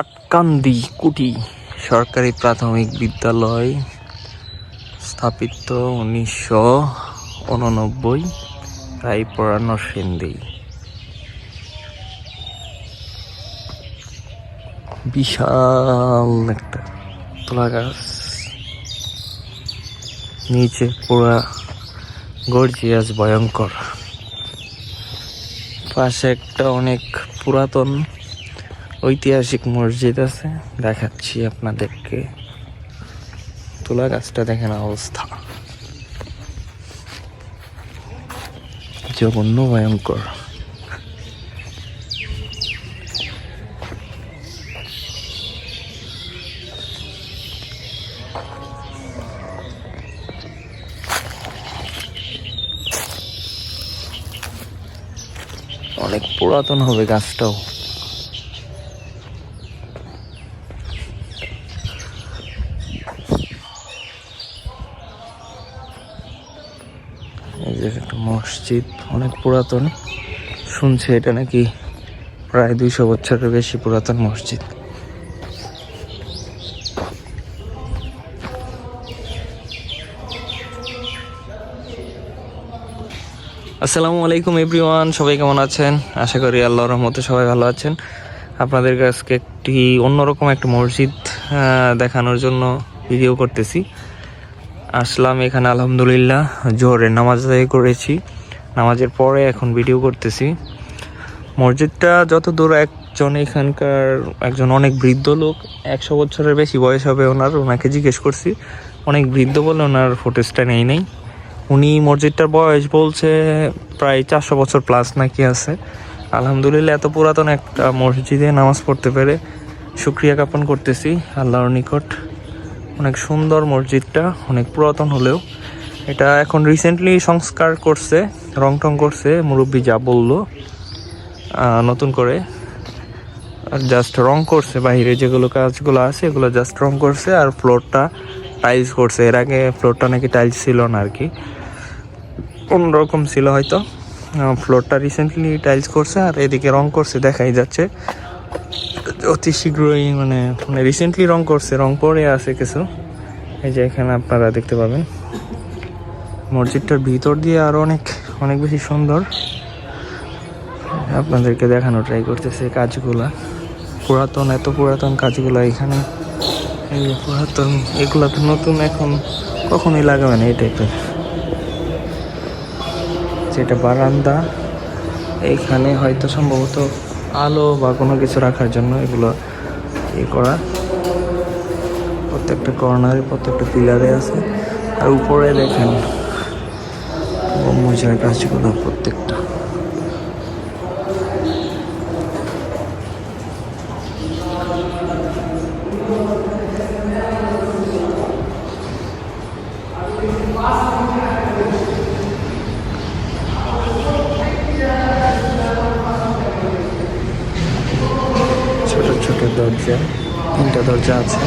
আটকান্দি কুটি সরকারি প্রাথমিক বিদ্যালয় স্থাপিত উনিশশো উননব্বই রায়পুরা নরসিংদী বিশাল একটা তোলা গাছ। নিচে পুরা গর্জিয়াস, ভয়ঙ্কর। পাশে একটা অনেক পুরাতন ঐতিহাসিক মসজিদ আছে, দেখাচ্ছি আপনাদেরকে। তুলা গাছটা দেখেন অবস্থা। জঘন্য ভয়ঙ্কর। অনেক পুরাতন হবে গাছটাও। এই যে একটা মসজিদ, অনেক পুরাতন। শুনছে এটা নাকি প্রায় দুইশো বছরের বেশি পুরাতন মসজিদ। আসসালামু আলাইকুম এভরিওয়ান, সবাই কেমন আছেন? আশা করি আল্লাহর রহমতে সবাই ভালো আছেন। আপনাদের কাছকে একটি অন্যরকম একটা মসজিদ দেখানোর জন্য ভিডিও করতেছি। আসলাম এখানে, আলহামদুলিল্লাহ, জোহরের নামাজ আদায় করেছি। নামাজের পরে এখন ভিডিও করতেছি। মসজিদটা যত দূর একজন এখানকার, একজন অনেক বৃদ্ধ লোক, একশো বছরের বেশি বয়স হবে ওনার, ওনাকে জিজ্ঞেস করছি। অনেক বৃদ্ধ বলে ওনার ফুটেজটা নেই নেই। উনি মসজিদটার বয়স বলছে প্রায় চারশো বছর প্লাস নাকি আছে। আলহামদুলিল্লাহ, এত পুরাতন একটা মসজিদে নামাজ পড়তে পেরে শুক্রিয়া জ্ঞাপন করতেছি, আল্লাহর নিকট। অনেক সুন্দর মসজিদটা, অনেক পুরাতন হলেও। এটা এখন রিসেন্টলি সংস্কার করছে রং টং করছে, মুরব্বী যা বলল নতুন করে। আর জাস্ট রং করছে বাইরে, যেগুলো কাজগুলো আছে, এগুলো জাস্ট রং করছে আর ফ্লোরটা টাইলস করছে। এর আগে ফ্লোরটা নাকি টাইলস ছিল না আর কি। অন্যরকম ছিল হয়তো। ফ্লোরটা রিসেন্টলি টাইলস করছে আর এদিকে রং করছে, দেখাই যাচ্ছে। অতি শীঘ্রই মানে মানে রিসেন্টলি রং করছে, রং পরে আছে কিছু। এই যে এখানে আপনারা দেখতে পাবেন। মসজিদটার ভিতর দিয়ে আরও অনেক অনেক বেশি সুন্দর। আপনাদেরকে দেখানো ট্রাই করতেছে কাজগুলা। পুরাতন, এত পুরাতন কাজগুলা এখানে। এই পুরাতন, এগুলা তো নতুন এখন কখনোই লাগাবে না এই টাইপের যেটা বারান্দা এইখানে হয়তো সম্ভবত আলো বা কোনো কিছু রাখার জন্য এগুলো ইয়ে করা। প্রত্যেকটা কর্নারে প্রত্যেকটা পিলারে আছে। আর উপরে দেখেন গম্বুজের গাছগুলো প্রত্যেকটা। দরজা তিনটা দরজা আছে।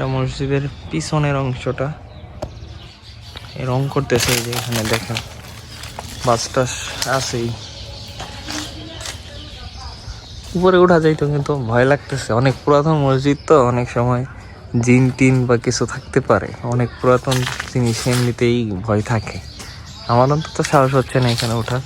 এটা মসজিদের পিছনের অংশটা। রং করতেছে এই যে এখানে দেখেন। বাস টাস আছেই। উপরে উঠা যাইতো কিন্তু ভয় লাগতেছে। অনেক পুরাতন মসজিদ তো, অনেক সময় জিন টিন বা কিছু থাকতে পারে। অনেক পুরাতন জিনিস এমনিতেই ভয় থাকে। আমার অন্তত সাহস হচ্ছে না এখানে ওঠার।